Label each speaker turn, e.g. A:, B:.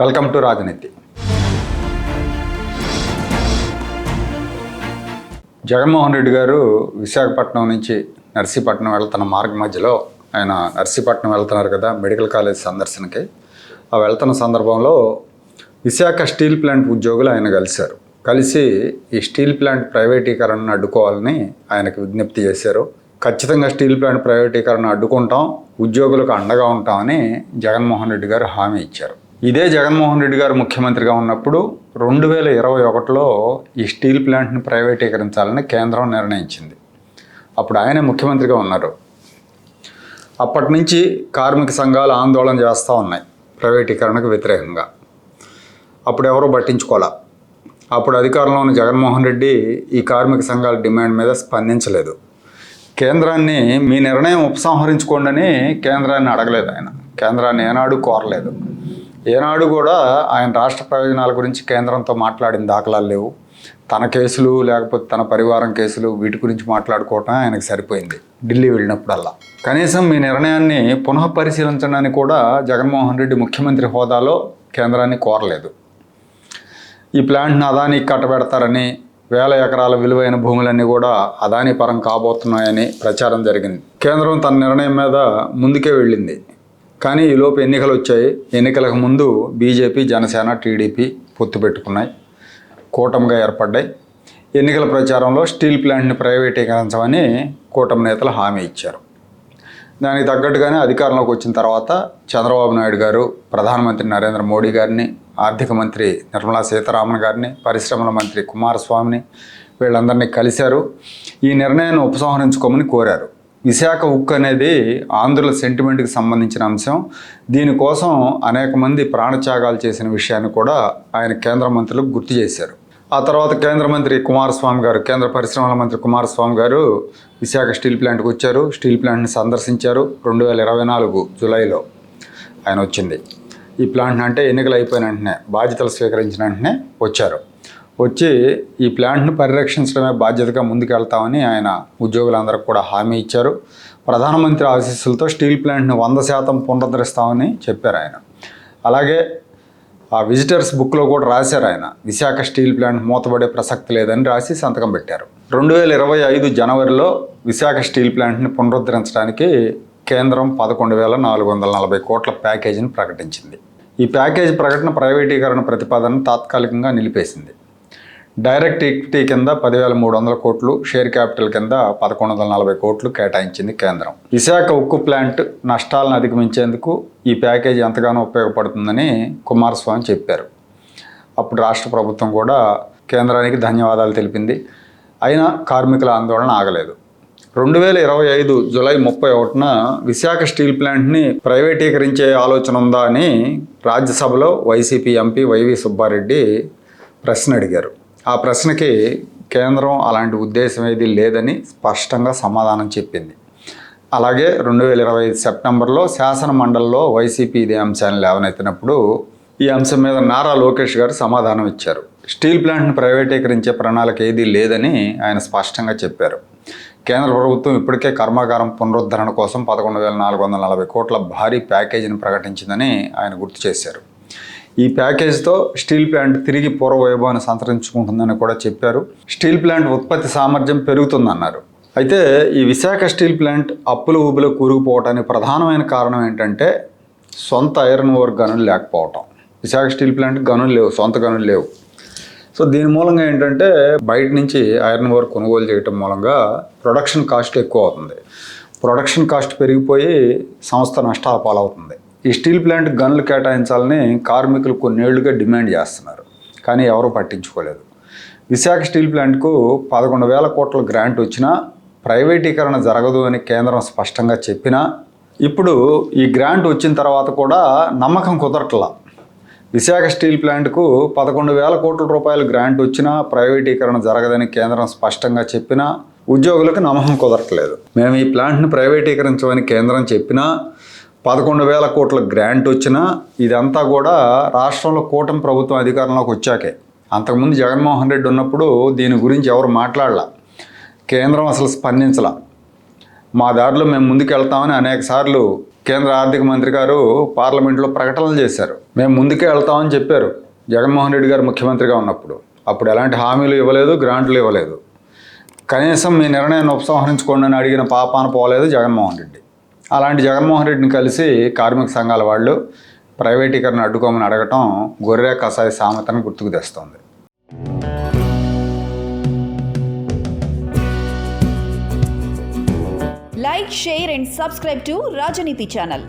A: Welcome to రాజనీతి. జగన్మోహన్ రెడ్డి గారు విశాఖపట్నం నుంచి నర్సీపట్నం వెళ్తున్న మార్గ మధ్యలో ఆయన నర్సీపట్నం వెళ్తున్నారు కదా మెడికల్ కాలేజ్ సందర్శనకి. ఆ వెళ్తున్న సందర్భంలో విశాఖ స్టీల్ ప్లాంట్ ఉద్యోగులు ఆయన కలిశారు. కలిసి ఈ స్టీల్ ప్లాంట్ ప్రైవేటీకరణను అడ్డుకోవాలని ఆయనకు విజ్ఞప్తి చేశారు. ఖచ్చితంగా స్టీల్ ప్లాంట్ ప్రైవేటీకరణ అడ్డుకుంటాం ఉద్యోగులకు అండగా ఉంటామని జగన్మోహన్ రెడ్డి గారు హామీ ఇచ్చారు. ఇదే జగన్మోహన్ రెడ్డి గారు ముఖ్యమంత్రిగా ఉన్నప్పుడు రెండు వేల ఇరవై ఒకటిలో ఈ స్టీల్ ప్లాంట్ని ప్రైవేటీకరించాలని కేంద్రం నిర్ణయించింది. అప్పుడు ఆయనే ముఖ్యమంత్రిగా ఉన్నారు. అప్పటి నుంచి కార్మిక సంఘాలు ఆందోళన చేస్తూ ఉన్నాయి ప్రైవేటీకరణకు వ్యతిరేకంగా. అప్పుడు ఎవరూ పట్టించుకోలే. అప్పుడు అధికారంలో ఉన్న జగన్మోహన్ రెడ్డి ఈ కార్మిక సంఘాల డిమాండ్ మీద స్పందించలేదు. కేంద్రాన్ని మీ నిర్ణయం ఉపసంహరించుకోండి అని కేంద్రాన్ని అడగలేదు ఆయన. కేంద్రాన్ని ఏనాడు కోరలేదు. ఏనాడు కూడా ఆయన రాష్ట్ర ప్రయోజనాల గురించి కేంద్రంతో మాట్లాడిన దాఖలాలు లేవు. తన కేసులు లేకపోతే తన పరివారం కేసులు వీటి గురించి మాట్లాడుకోవటం ఆయనకు సరిపోయింది ఢిల్లీ వెళ్ళినప్పుడల్లా. కనీసం మీ నిర్ణయాన్ని పునః పరిశీలించడానికి కూడా జగన్మోహన్ రెడ్డి ముఖ్యమంత్రి హోదాలో కేంద్రాన్ని కోరలేదు. ఈ ప్లాంట్ని అదానికి కట్టబెడతారని వేల ఎకరాల విలువైన భూములన్నీ కూడా అదాని పరం కాబోతున్నాయని ప్రచారం జరిగింది. కేంద్రం తన నిర్ణయం మీద ముందుకే వెళ్ళింది. కానీ ఈలోపు ఎన్నికలు వచ్చాయి. ఎన్నికలకు ముందు బీజేపీ జనసేన టీడీపీ పొత్తు పెట్టుకున్నాయి. కూటమిగా ఏర్పడ్డాయి. ఎన్నికల ప్రచారంలో స్టీల్ ప్లాంట్ని ప్రైవేటీకరించమని కూటమి నేతలు హామీ ఇచ్చారు. దానికి తగ్గట్టుగానే అధికారంలోకి వచ్చిన తర్వాత చంద్రబాబు నాయుడు గారు ప్రధానమంత్రి నరేంద్ర మోడీ గారిని ఆర్థిక మంత్రి నిర్మలా సీతారామన్ గారిని పరిశ్రమల మంత్రి కుమారస్వామిని వీళ్ళందరినీ కలిశారు. ఈ నిర్ణయాన్ని ఉపసంహరించుకోమని కోరారు. విశాఖ ఉక్కు అనేది ఆంధ్రుల సెంటిమెంట్కి సంబంధించిన అంశం. దీనికోసం అనేక మంది ప్రాణత్యాగాలు చేసిన విషయాన్ని కూడా ఆయన కేంద్ర మంత్రులకు గుర్తు చేశారు. ఆ తర్వాత కేంద్ర మంత్రి కుమారస్వామి గారు కేంద్ర పరిశ్రమల మంత్రి కుమారస్వామి గారు విశాఖ స్టీల్ ప్లాంట్కి వచ్చారు. స్టీల్ ప్లాంట్ని సందర్శించారు రెండు వేల ఇరవై నాలుగు జూలైలో ఆయన వచ్చింది. ఈ ప్లాంట్ అంటే ఎన్నికలు అయిపోయిన వెంటనే బాధ్యతలు స్వీకరించిన వెంటనే వచ్చారు. వచ్చి ఈ ప్లాంట్ను పరిరక్షించడమే బాధ్యతగా ముందుకెళ్తామని ఆయన ఉద్యోగులందరికీ కూడా హామీ ఇచ్చారు. ప్రధానమంత్రి ఆశీస్సులతో స్టీల్ ప్లాంట్ని వంద శాతం పునరుద్ధరిస్తామని చెప్పారు ఆయన. అలాగే ఆ విజిటర్స్ బుక్లో కూడా రాశారు ఆయన విశాఖ స్టీల్ ప్లాంట్ మూతపడే ప్రసక్తి లేదని రాసి సంతకం పెట్టారు. రెండు వేల ఇరవై ఐదు జనవరిలో విశాఖ స్టీల్ ప్లాంట్ని పునరుద్ధరించడానికి కేంద్రం పదకొండు వేల నాలుగు వందల నలభై కోట్ల ప్యాకేజీని ప్రకటించింది. ఈ ప్యాకేజీ ప్రకటన ప్రైవేటీకరణ ప్రతిపాదన తాత్కాలికంగా నిలిపేసింది. డైరెక్ట్ ఈక్విటీ కింద పదివేల మూడు వందల కోట్లు షేర్ క్యాపిటల్ కింద పదకొండు వందల నలభై కోట్లు కేటాయించింది కేంద్రం. విశాఖ ఉక్కు ప్లాంట్ నష్టాలను అధిగమించేందుకు ఈ ప్యాకేజీ ఎంతగానో ఉపయోగపడుతుందని కుమారస్వామి చెప్పారు. అప్పుడు రాష్ట్ర ప్రభుత్వం కూడా కేంద్రానికి ధన్యవాదాలు తెలిపింది. అయినా కార్మికుల ఆందోళన ఆగలేదు. రెండు వేల ఇరవై ఐదు జులై ముప్పై ఒకటిన విశాఖ స్టీల్ ప్లాంట్ని ప్రైవేటీకరించే ఆలోచన ఉందా అని రాజ్యసభలో వైసీపీ ఎంపీ వైవి సుబ్బారెడ్డి ప్రశ్న అడిగారు. ఆ ప్రశ్నకి కేంద్రం అలాంటి ఉద్దేశం ఏది లేదని స్పష్టంగా సమాధానం చెప్పింది. అలాగే రెండు వేల ఇరవై ఐదు సెప్టెంబర్లో శాసన మండలిలో వైసీపీ ఇదే అంశాన్ని లేవనెత్తినప్పుడు ఈ అంశం మీద నారా లోకేష్ గారు సమాధానం ఇచ్చారు. స్టీల్ ప్లాంట్ను ప్రైవేటీకరించే ప్రణాళిక ఏదీ లేదని ఆయన స్పష్టంగా చెప్పారు. కేంద్ర ప్రభుత్వం ఇప్పటికే కర్మాగారం పునరుద్ధరణ కోసం పదకొండు వేల నాలుగు వందల నలభై కోట్ల భారీ ప్యాకేజీని ప్రకటించిందని ఆయన గుర్తు చేశారు. ఈ ప్యాకేజ్తో స్టీల్ ప్లాంట్ తిరిగి పూర్వ వైభవాన్ని సంతరించుకుంటుందని కూడా చెప్పారు. స్టీల్ ప్లాంట్ ఉత్పత్తి సామర్థ్యం పెరుగుతుందన్నారు. అయితే ఈ విశాఖ స్టీల్ ప్లాంట్ అప్పుల ఊబిలో కూరుకుపోవటానికి ప్రధానమైన కారణం ఏంటంటే సొంత ఐరన్ ఓర్ గనులు లేకపోవటం. విశాఖ స్టీల్ ప్లాంట్ గనులు లేవు సొంత గనులు లేవు. సో దీని మూలంగా ఏంటంటే బయట నుంచి ఐరన్ ఓర్ కొనుగోలు చేయటం మూలంగా ప్రొడక్షన్ కాస్ట్ ఎక్కువ అవుతుంది. ప్రొడక్షన్ కాస్ట్ పెరిగిపోయి సంస్థ నష్టాల పాలవుతుంది. ఈ స్టీల్ ప్లాంట్ గన్లు కేటాయించాలని కార్మికులు కొన్నేళ్ళుగా డిమాండ్ చేస్తున్నారు కానీ ఎవరూ పట్టించుకోలేదు. విశాఖ స్టీల్ ప్లాంట్కు పదకొండు వేల కోట్ల గ్రాంట్ వచ్చినా ప్రైవేటీకరణ జరగదు అని కేంద్రం స్పష్టంగా చెప్పినా ఇప్పుడు ఈ గ్రాంట్ వచ్చిన తర్వాత కూడా నమ్మకం కుదరట్లా. విశాఖ స్టీల్ ప్లాంట్కు పదకొండు వేల కోట్ల రూపాయల గ్రాంట్ వచ్చినా ప్రైవేటీకరణ జరగదని కేంద్రం స్పష్టంగా చెప్పినా ఉద్యోగులకు నమ్మకం కుదరట్లేదు. మేము ఈ ప్లాంట్ని ప్రైవేటీకరించమని కేంద్రం చెప్పినా పదకొండు వేల కోట్ల గ్రాంట్ వచ్చినా ఇదంతా కూడా రాష్ట్రంలో కూటమి ప్రభుత్వం అధికారంలోకి వచ్చాకే. అంతకుముందు జగన్మోహన్ రెడ్డి ఉన్నప్పుడు దీని గురించి ఎవరు మాట్లాడలా. కేంద్రం అసలు స్పందించలా. మా దారిలో మేము ముందుకు వెళ్తామని అనేక సార్లు కేంద్ర ఆర్థిక మంత్రి గారు పార్లమెంట్లో ప్రకటనలు చేశారు. మేము ముందుకే వెళ్తామని చెప్పారు జగన్మోహన్ రెడ్డి గారు ముఖ్యమంత్రిగా ఉన్నప్పుడు. అప్పుడు ఎలాంటి హామీలు ఇవ్వలేదు గ్రాంట్లు ఇవ్వలేదు. కనీసం మీ నిర్ణయాన్ని ఉపసంహరించుకోండి అని అడిగిన పాపాన పోలేదు జగన్మోహన్ రెడ్డి. అలాంటి జగన్మోహన్ రెడ్డిని కలిసి కార్మిక సంఘాల వాళ్ళు ప్రైవేటీకరణ అడ్డుకోమని అడగటం గొర్రె కసాయి సామెతను గుర్తుకు తెస్తోంది.
B: Like share and subscribe to Rajaneeti channel